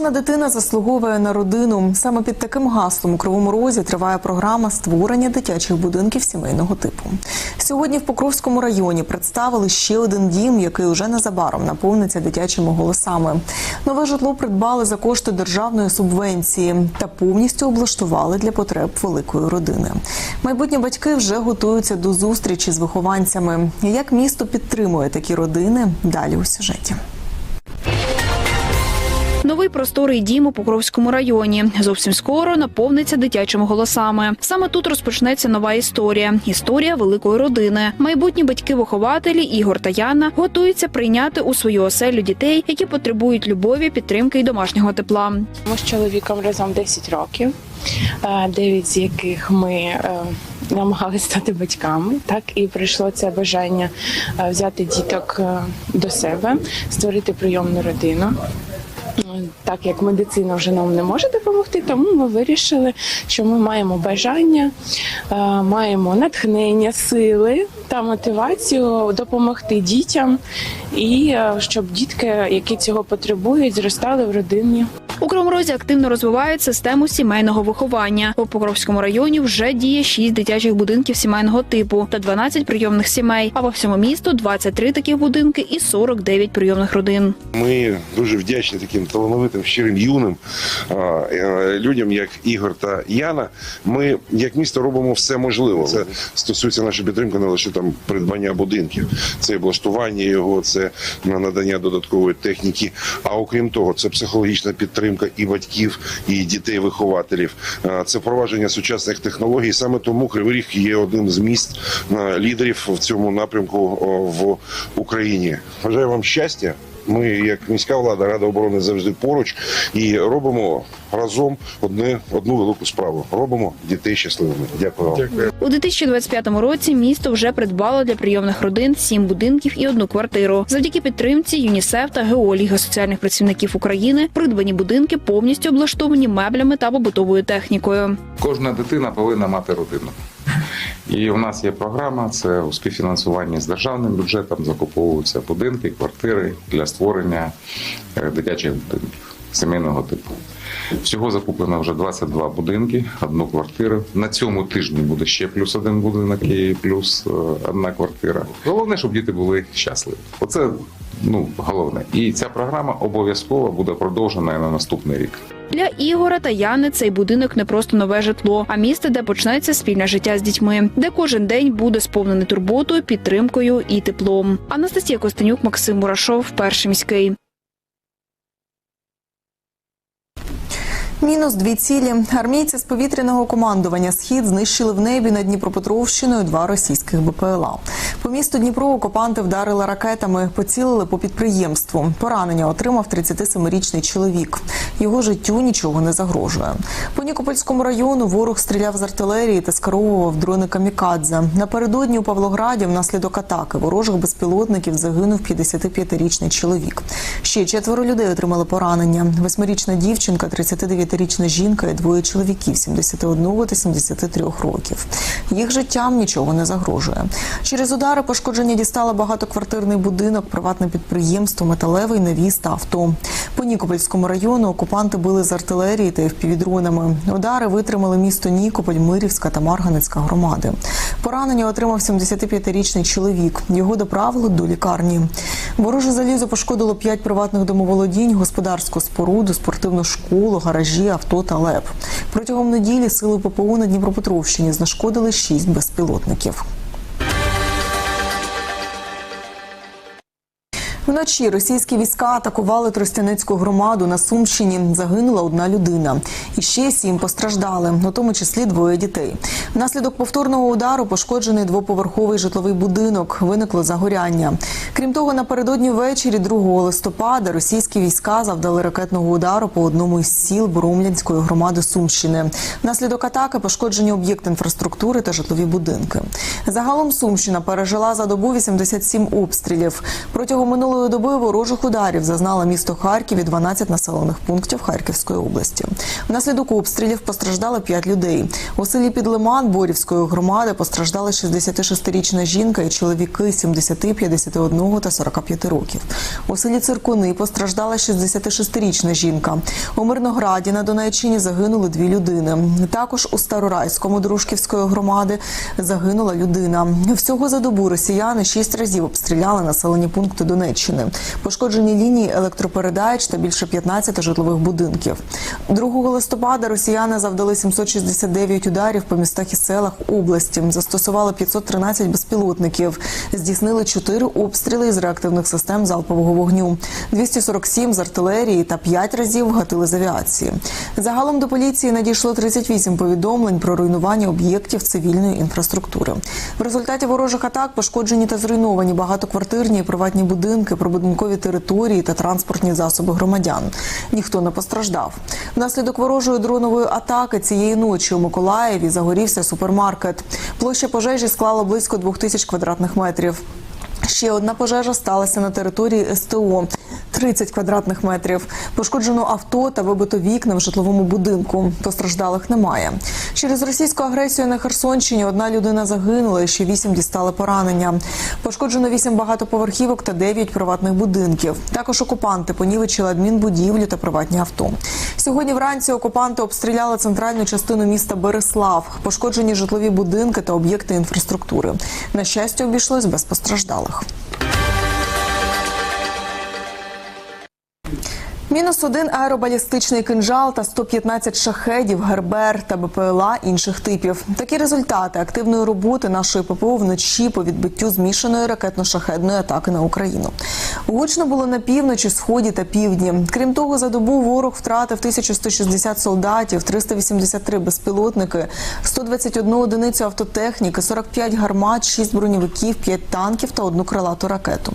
Кожна дитина заслуговує на родину. Саме під таким гаслом у Кривому Розі триває програма створення дитячих будинків сімейного типу. Сьогодні в Покровському районі представили ще один дім, який уже незабаром наповниться дитячими голосами. Нове житло придбали за кошти державної субвенції та повністю облаштували для потреб великої родини. Майбутні батьки вже готуються до зустрічі з вихованцями. Як місто підтримує такі родини? Далі у сюжеті. Новий просторий дім у Покровському районі зовсім скоро наповниться дитячими голосами. Саме тут розпочнеться нова історія історія великої родини. Майбутні батьки-вихователі Ігор та Яна готуються прийняти у свою оселю дітей, які потребують любові, підтримки і домашнього тепла. Ми з чоловіком разом 10 років, е, 9 з яких ми е, намагалися стати батьками. Так і прийшло це бажання е, взяти діток е, до себе, створити прийомну родину. Так як медицина вже нам не може допомогти, тому ми вирішили, що ми маємо бажання, е, маємо натхнення, сили та мотивацію допомогти дітям, і е, щоб дітки, які цього потребують, зростали в родині. У Кривому активно розвивають систему сімейного виховання. У Покровському районі вже діє 6 дитячих будинків сімейного типу та 12 прийомних сімей. А по всьому місту 23 таких будинки і 49 прийомних родин. Ми дуже вдячні таким талановитим, щирим юним е, людям, як Ігор та Яна. Ми, як місто, робимо все можливе. Це стосується нашої підтримки, не лише там придбання будинків, це облаштування його, це надання додаткової техніки. А окрім того, це психологічна підтримка і батьків, і дітей-вихователів. А, Це впровадження сучасних технологій. Саме тому Кривий Ріг є одним з міст лідерів в цьому напрямку в Україні. Бажаю вам щастя. Ми, як міська влада, рада оборони завжди поруч і робимо разом одне одну велику справу. Робимо дітей щасливими. Дякую вам. У 2025 році місто вже придбало для прийомних родин сім будинків і одну квартиру. Завдяки підтримці ЮНІСЕФ та ГО Ліга соціальних працівників України придбані будинки повністю облаштовані меблями та побутовою технікою. Кожна дитина повинна мати родину. І в нас є програма, це у співфінансуванні з державним бюджетом закуповуються будинки, квартири для створення е, дитячих будинків сімейного типу. Всього закуплено вже 22 будинки, одну квартиру. На цьому тижні буде ще плюс один будинок і плюс е, одна квартира. Головне, щоб діти були щасливі. Оце ну головне. І ця програма обов'язково буде продовжена на наступний рік. Для Ігора та Яни цей будинок не просто нове житло, а місце, де почнеться спільне життя з дітьми, де кожен день буде сповнений турботою, підтримкою і теплом. Анастасія Костенюк, Максим Мурашов, перший міський. Мінус дві цілі. Армійці з повітряного командування Схід знищили в небі над Дніпропетровщиною два російських БПЛА. По місту Дніпро окупанти вдарили ракетами, поцілили по підприємству. Поранення отримав 37-річний чоловік. Його життю нічого не загрожує. По Нікопольському району ворог стріляв з артилерії та скеровував дрони камікадзе. Напередодні у Павлограді внаслідок атаки ворожих безпілотників загинув 55-річний чоловік. Ще четверо людей отримали поранення. Восьмирічна дівчинка, 39-річна жінка і двоє чоловіків 71 та 73 років. Їх життям нічого не загрожує. Через удари пошкодження дістала багатоквартирний будинок, приватне підприємство, металевий навіс та авто. По Нікопольському району окупанти били з артилерії та впівдронами. Удари витримали місто Нікополь, Мирівська та Марганецька громади. Поранення отримав 75-річний чоловік. Його доправили до лікарні. Вороже залізо пошкодило п'ять приватних домоволодінь, господарську споруду, спортивну школу, гаражі, авто та леп. Протягом неділі сили ППО на Дніпропетровщині знешкодили шість безпілотників. Вночі російські війська атакували Тростянецьку громаду на Сумщині. Загинула одна людина. І ще сім постраждали, у тому числі двоє дітей. Внаслідок повторного удару пошкоджений двоповерховий житловий будинок. Виникло загоряння. Крім того, напередодні ввечері 2 листопада російські війська завдали ракетного удару по одному із сіл Боромлянської громади Сумщини. Внаслідок атаки пошкоджені об'єкти інфраструктури та житлові будинки. Загалом Сумщина пережила за добу 87 обстрілів. Протягом минулої минулої доби ворожих ударів зазнало місто Харків і 12 населених пунктів Харківської області. Внаслідок обстрілів постраждали 5 людей. У селі Підлиман Борівської громади постраждали 66-річна жінка і чоловіки 70, 51 та 45 років. У селі Циркуни постраждала 66-річна жінка. У Мирнограді на Донеччині загинули дві людини. Також у Старорайському Дружківської громади загинула людина. Всього за добу росіяни шість разів обстріляли населені пункти Донеччини. Пошкоджені лінії електропередач та більше 15 житлових будинків. 2 листопада росіяни завдали 769 ударів по містах і селах області. Застосували 513 безпілотників. Здійснили 4 обстріли із реактивних систем залпового вогню, 247 з артилерії та 5 разів гатили з авіації. Загалом до поліції надійшло 38 повідомлень про руйнування об'єктів цивільної інфраструктури. В результаті ворожих атак пошкоджені та зруйновані багатоквартирні і приватні будинки, прибудинкові території та транспортні засоби громадян. Ніхто не постраждав. Внаслідок ворожої дронової атаки цієї ночі у Миколаєві загорівся супермаркет. Площа пожежі склала близько 2000 квадратних метрів. Ще одна пожежа сталася на території СТО. 30 квадратних метрів. Пошкоджено авто та вибито вікна в житловому будинку. Постраждалих немає. Через російську агресію на Херсонщині одна людина загинула, і ще вісім дістали поранення. Пошкоджено вісім багатоповерхівок та дев'ять приватних будинків. Також окупанти понівечили адмінбудівлю та приватні авто. Сьогодні вранці окупанти обстріляли центральну частину міста Береслав. Пошкоджені житлові будинки та об'єкти інфраструктури. На щастя, обійшлось без постраждалих. Мінус один аеробалістичний кинжал та 115 шахедів, гербер та БПЛА інших типів. Такі результати активної роботи нашої ППО вночі по відбиттю змішаної ракетно-шахедної атаки на Україну. Гучно було на півночі, сході та півдні. Крім того, за добу ворог втратив 1160 солдатів, 383 безпілотники, 121 одиницю автотехніки, 45 гармат, 6 броньовиків, 5 танків та одну крилату ракету.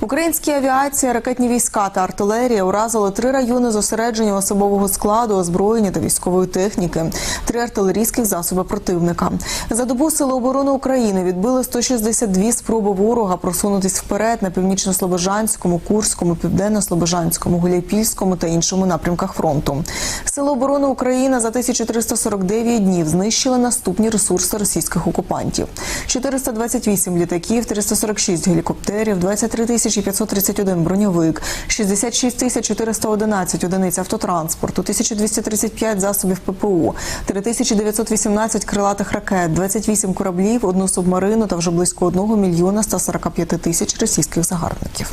Українські авіація, ракетні війська та артилерія уразили три райони зосередження особового складу, озброєння та військової техніки, три артилерійських засоби противника. За добу сили оборони України відбили 162 спроби ворога просунутись вперед на північно-слобожанському, курському, південно-слобожанському, гуляйпільському та іншому напрямках фронту. Сили оборони України за 1349 днів знищили наступні ресурси російських окупантів: 428 літаків, 346 гелікоптерів, 23 531 броньовик, 66 400 311 одиниць автотранспорту, 1235 засобів ППО, 3918 крилатих ракет, 28 кораблів, одну субмарину та вже близько 1 мільйона 145 тисяч російських загарбників.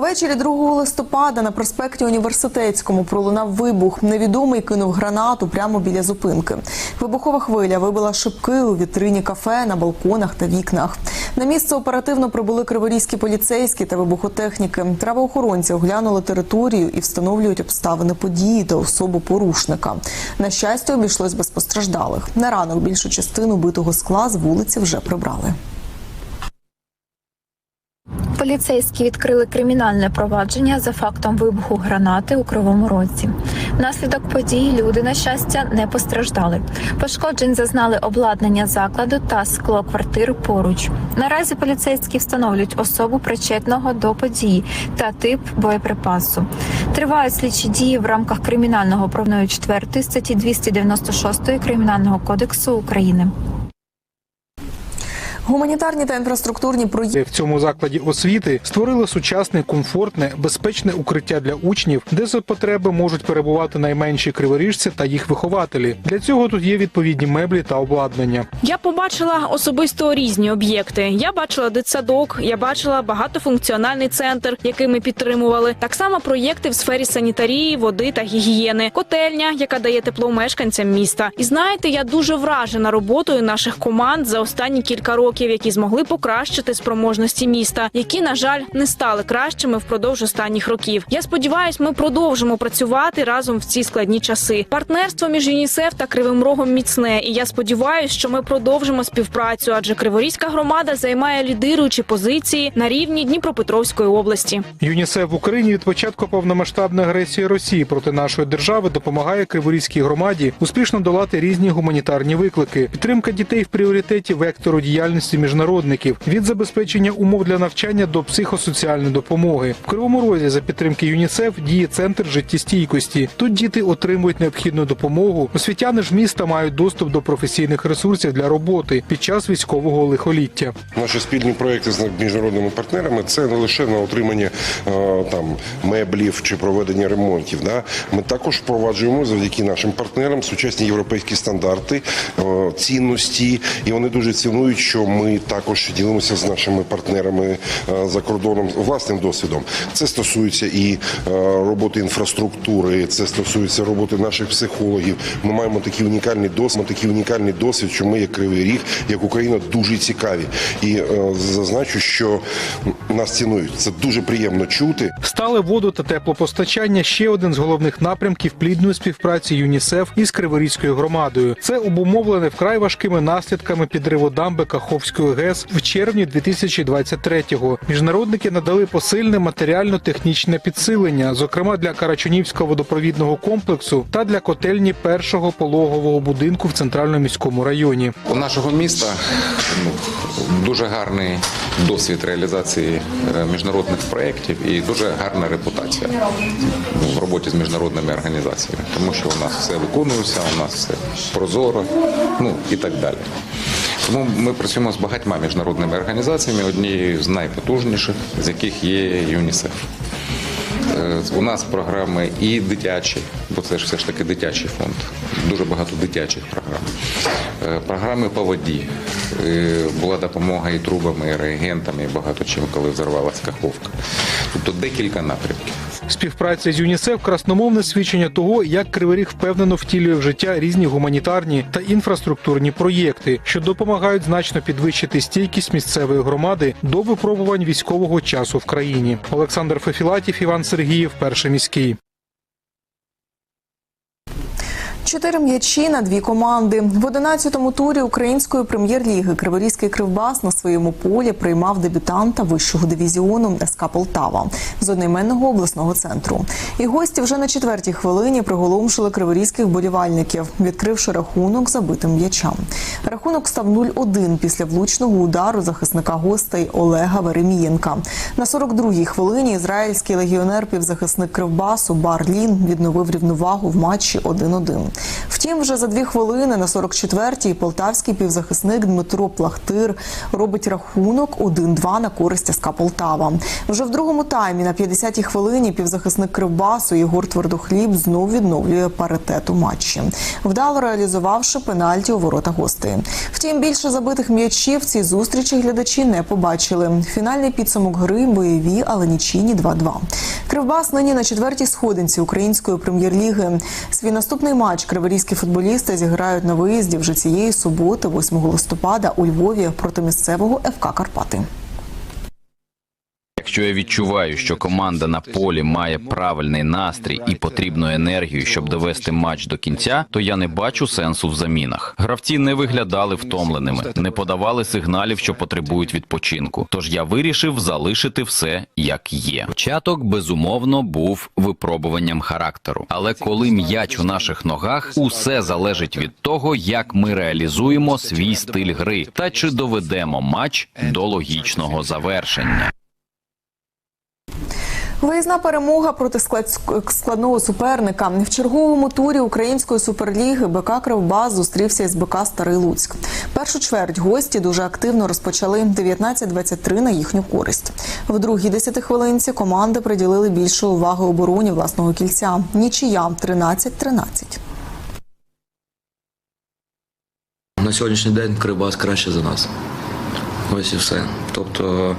Увечері 2 листопада на проспекті Університетському пролунав вибух. Невідомий кинув гранату прямо біля зупинки. Вибухова хвиля вибила шибки у вітрині кафе, на балконах та вікнах. На місце оперативно прибули криворізькі поліцейські та вибухотехніки. Правоохоронці оглянули територію і встановлюють обставини події та особу порушника. На щастя, обійшлось без постраждалих. На ранок більшу частину битого скла з вулиці вже прибрали. Поліцейські відкрили кримінальне провадження за фактом вибуху гранати у Кривому Розі. Внаслідок подій люди, на щастя, не постраждали. Пошкоджень зазнали обладнання закладу та скло квартир поруч. Наразі поліцейські встановлюють особу причетного до події та тип боєприпасу. Тривають слідчі дії в рамках кримінального правної 4 статті 296 Кримінального кодексу України. Гуманітарні та інфраструктурні проєкти. В цьому закладі освіти створили сучасне, комфортне, безпечне укриття для учнів, де за потреби можуть перебувати найменші криворіжці та їх вихователі. Для цього тут є відповідні меблі та обладнання. Я побачила особисто різні об'єкти. Я бачила дитсадок, я бачила багатофункціональний центр, який ми підтримували. Так само проєкти в сфері санітарії, води та гігієни, котельня, яка дає тепло мешканцям міста. І знаєте, я дуже вражена роботою наших команд за останні кілька років, які змогли покращити спроможності міста, які, на жаль, не стали кращими впродовж останніх років. Я сподіваюся, ми продовжимо працювати разом в ці складні часи. Партнерство між ЮНІСЕФ та Кривим Рогом міцне. І я сподіваюся, що ми продовжимо співпрацю, адже Криворізька громада займає лідируючі позиції на рівні Дніпропетровської області. ЮНІСЕФ в Україні від початку повномасштабної агресії Росії проти нашої держави допомагає Криворізькій громаді успішно долати різні гуманітарні виклики. Підтримка дітей в пріоритеті вектору діяльності діяльності міжнародників від забезпечення умов для навчання до психосоціальної допомоги. В Кривому Розі за підтримки ЮНІСЕФ діє центр життєстійкості. Тут діти отримують необхідну допомогу. Освітяни ж міста мають доступ до професійних ресурсів для роботи під час військового лихоліття. Наші спільні проекти з міжнародними партнерами це не лише на отримання е, там меблів чи проведення ремонтів. Да? Ми також впроваджуємо завдяки нашим партнерам сучасні європейські стандарти, е, цінності, і вони дуже цінують, що ми також ділимося з нашими партнерами е, за кордоном власним досвідом. Це стосується і е, роботи інфраструктури, це стосується роботи наших психологів. Ми маємо такий унікальний досвід, такий унікальний досвід, що ми, як Кривий Ріг, як Україна, дуже цікаві. І е, зазначу, що нас цінують. Це дуже приємно чути. Стале воду та теплопостачання ще один з головних напрямків плідної співпраці ЮНІСЕФ із Криворізькою громадою. Це обумовлене вкрай важкими наслідками підриву дамби Каховської ГЕС в червні 2023-го. Міжнародники надали посильне матеріально-технічне підсилення, зокрема для Карачунівського водопровідного комплексу та для котельні першого пологового будинку в центральному міському районі. У нашого міста ну, дуже гарний досвід реалізації е, міжнародних проєктів і дуже гарна репутація в роботі з міжнародними організаціями, тому що у нас все виконується, у нас все прозоро, ну і так далі. Тому ми працюємо з багатьма міжнародними організаціями, однією з найпотужніших, з яких є ЮНІСЕФ. Е, У нас програми і дитячі, бо це ж все ж таки дитячий фонд. Дуже багато дитячих програм. Е, Програми по воді. Е, Була допомога і трубами, і реагентами, і багато чим, коли взорвалася каховка. Тобто декілька напрямків. Співпраця з ЮНІСЕФ красномовне свідчення того, як Кривий Ріг впевнено втілює в життя різні гуманітарні та інфраструктурні проєкти, що допомагають значно підвищити стійкість місцевої громади до випробувань військового часу в країні. Олександр Фефілатів, Іван Сергіїв, перший міський. Чотири м'ячі на дві команди. В 11-му турі української прем'єр-ліги Криворізький кривбас на своєму полі приймав дебютанта вищого дивізіону СК Полтава з одноіменного обласного центру. І гості вже на четвертій хвилині приголомшили криворізьких болівальників, відкривши рахунок забитим м'ячам. Рахунок став 0-1 після влучного удару захисника гостей Олега Веремієнка. На 42-й хвилині ізраїльський легіонер півзахисник Кривбасу Барлін відновив рівновагу в матчі 1-1. Втім, вже за дві хвилини на 44-й полтавський півзахисник Дмитро Плахтир робить рахунок 1-2 на користь СК Полтава. Вже в другому таймі на 50-й хвилині півзахисник Кривбасу Єгор Твердохліб знов відновлює паритет у матчі, вдало реалізувавши пенальті у ворота гостей. Втім, більше забитих м'ячів в цій зустрічі глядачі не побачили. Фінальний підсумок гри бойові, але нічийні 2-2. Кривбас нині на четвертій сходинці української прем'єр-ліги. Свій наступний матч криворізькі футболісти зіграють на виїзді вже цієї суботи, 8 листопада, у Львові проти місцевого ФК Карпати. Якщо я відчуваю, що команда на полі має правильний настрій і потрібну енергію, щоб довести матч до кінця, то я не бачу сенсу в замінах. Гравці не виглядали втомленими, не подавали сигналів, що потребують відпочинку. Тож я вирішив залишити все як є. Початок безумовно був випробуванням характеру. Але коли м'яч у наших ногах, усе залежить від того, як ми реалізуємо свій стиль гри та чи доведемо матч до логічного завершення. Виїзна перемога проти складного суперника в черговому турі української суперліги БК Кривбас зустрівся із БК Старий Луцьк. Першу чверть гості дуже активно розпочали 19-23 на їхню користь. В другій десятихвилинці команди приділили більше уваги обороні власного кільця. Нічия 13-13. На сьогоднішній день Кривбас краще за нас. Ось і все. Тобто,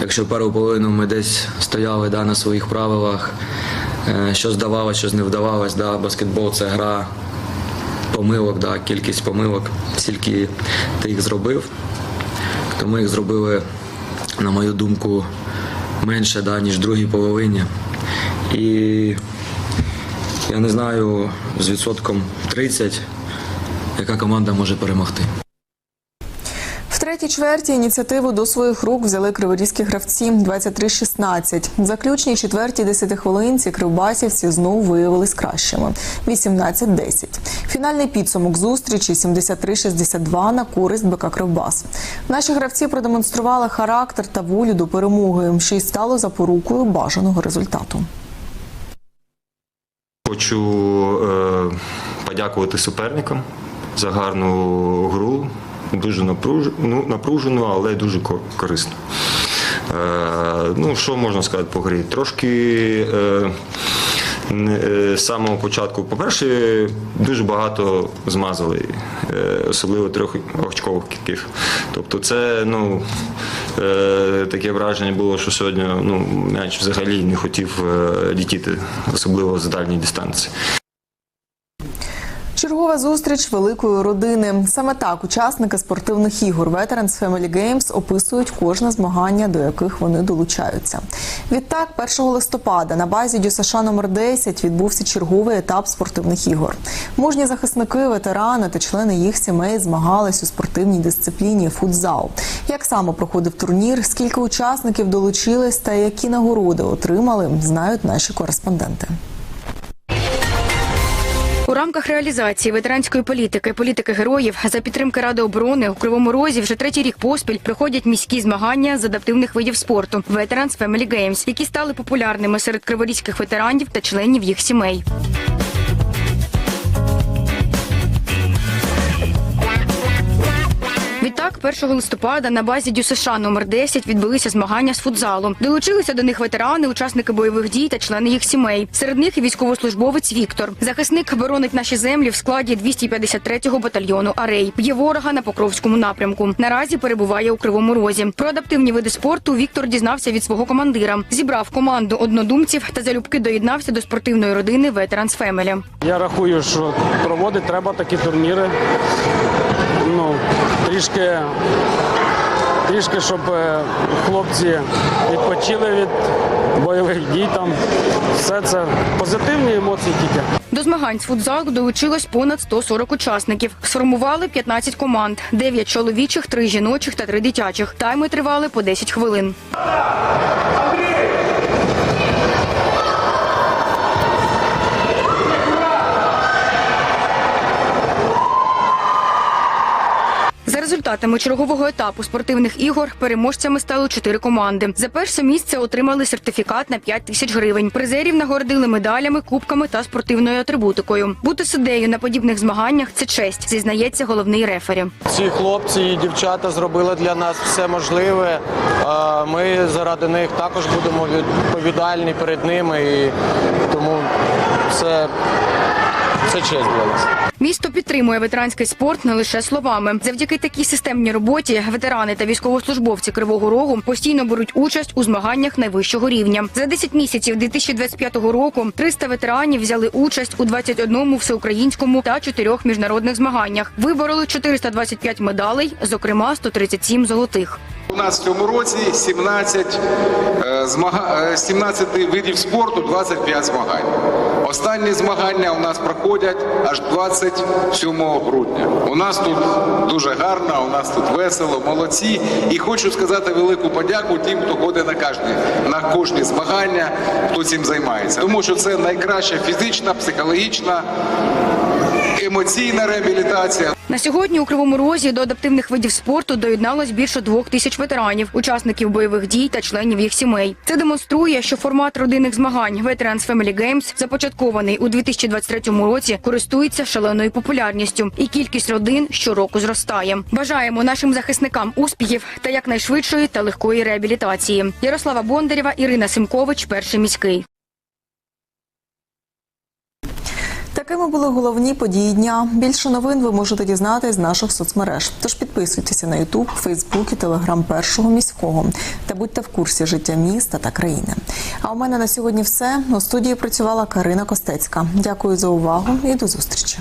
якщо першу половину ми десь стояли да, на своїх правилах, е, що здавалося, що не вдавалось, да, баскетбол це гра помилок, да, кількість помилок, скільки ти їх зробив, то ми їх зробили, на мою думку, менше, да, ніж в другій половині. І я не знаю з відсотком 30, яка команда може перемогти. Третій чверті ініціативу до своїх рук взяли криворізькі гравці 23-16. В заключній четвертій десятихвилинці кривбасівці знову виявились кращими 18-10. Фінальний підсумок зустрічі 73-62 на користь БК Кривбас. Наші гравці продемонстрували характер та волю до перемоги, що й стало запорукою бажаного результату. Хочу е, подякувати суперникам за гарну гру. Дуже напруж... ну, напружену, але дуже ко- корисну. Е, ну, що можна сказати по грі? Трошки е, е, з самого початку, по-перше, дуже багато змазали, особливо трьох очкових кітків. Тобто це ну, таке враження було, що сьогодні ну, м'яч взагалі не хотів літіти, особливо з дальньої дистанції. Чергова зустріч великої родини. Саме так учасники спортивних ігор Veterans Family Games описують кожне змагання, до яких вони долучаються. Відтак, 1 листопада на базі ДЮСШ номер 10 відбувся черговий етап спортивних ігор. Мужні захисники, ветерани та члени їх сімей змагались у спортивній дисципліні футзал. Як саме проходив турнір, скільки учасників долучились та які нагороди отримали, знають наші кореспонденти. Рамках реалізації ветеранської політики, політики героїв за підтримки Ради оборони у Кривому Розі вже третій рік поспіль проходять міські змагання з адаптивних видів спорту Veterans Family Games, які стали популярними серед криворізьких ветеранів та членів їх сімей. Відтак, 1 листопада на базі ДЮСШ номер 10 відбулися змагання з футзалу. Долучилися до них ветерани, учасники бойових дій та члени їх сімей. Серед них і військовослужбовець Віктор. Захисник боронить наші землі в складі 253-го батальйону Арей. Б'є ворога на Покровському напрямку. Наразі перебуває у Кривому Розі. Про адаптивні види спорту Віктор дізнався від свого командира. Зібрав команду однодумців та залюбки доєднався до спортивної родини Veterans Family. Я рахую, що проводити треба такі турніри. Ну, трішки, трішки, щоб е, хлопці відпочили від бойових дій. Там все це позитивні емоції тільки. До змагань з футзалу долучилось понад 140 учасників. Сформували 15 команд: 9 чоловічих, 3 жіночих та 3 дитячих. Тайми тривали по 10 хвилин. За результатами чергового етапу спортивних ігор переможцями стали чотири команди. За перше місце отримали сертифікат на 5 тисяч гривень. Призерів нагородили медалями, кубками та спортивною атрибутикою. Бути суддею на подібних змаганнях це честь, зізнається головний рефері. Ці хлопці і дівчата зробили для нас все можливе. Е, Ми заради них також будемо відповідальні перед ними. І тому це, це честь для нас. Місто підтримує ветеранський спорт не лише словами. Завдяки такій системній роботі ветерани та військовослужбовці Кривого Рогу постійно беруть участь у змаганнях найвищого рівня. За 10 місяців 2025 року 300 ветеранів взяли участь у 21 всеукраїнському та 4 міжнародних змаганнях. Вибороли 425 медалей, зокрема 137 золотих. У нас в цьому році 17, е, змага... е, 17 видів спорту, 25 змагань. Останні змагання у нас проходять аж 27 грудня. У нас тут дуже гарно, у нас тут весело, молодці. І хочу сказати велику подяку тим, хто ходить на кожні, на кожні змагання, хто цим займається. Тому що це найкраща фізична, психологічна, емоційна реабілітація. На сьогодні у Кривому Розі до адаптивних видів спорту доєдналось більше двох тисяч ветеранів, учасників бойових дій та членів їх сімей. Це демонструє, що формат родинних змагань Veterans Family Games, започаткований у 2023 році, користується шаленою популярністю, і кількість родин щороку зростає. Бажаємо нашим захисникам успіхів та якнайшвидшої та легкої реабілітації. Ярослава Бондарєва, Ірина Симкович, перший міський. Такими були головні події дня. Більше новин ви можете дізнатись з наших соцмереж. Тож підписуйтеся на Ютуб, Фейсбук і Телеграм першого міського та будьте в курсі життя міста та країни. А у мене на сьогодні все. У студії працювала Карина Костецька. Дякую за увагу і до зустрічі.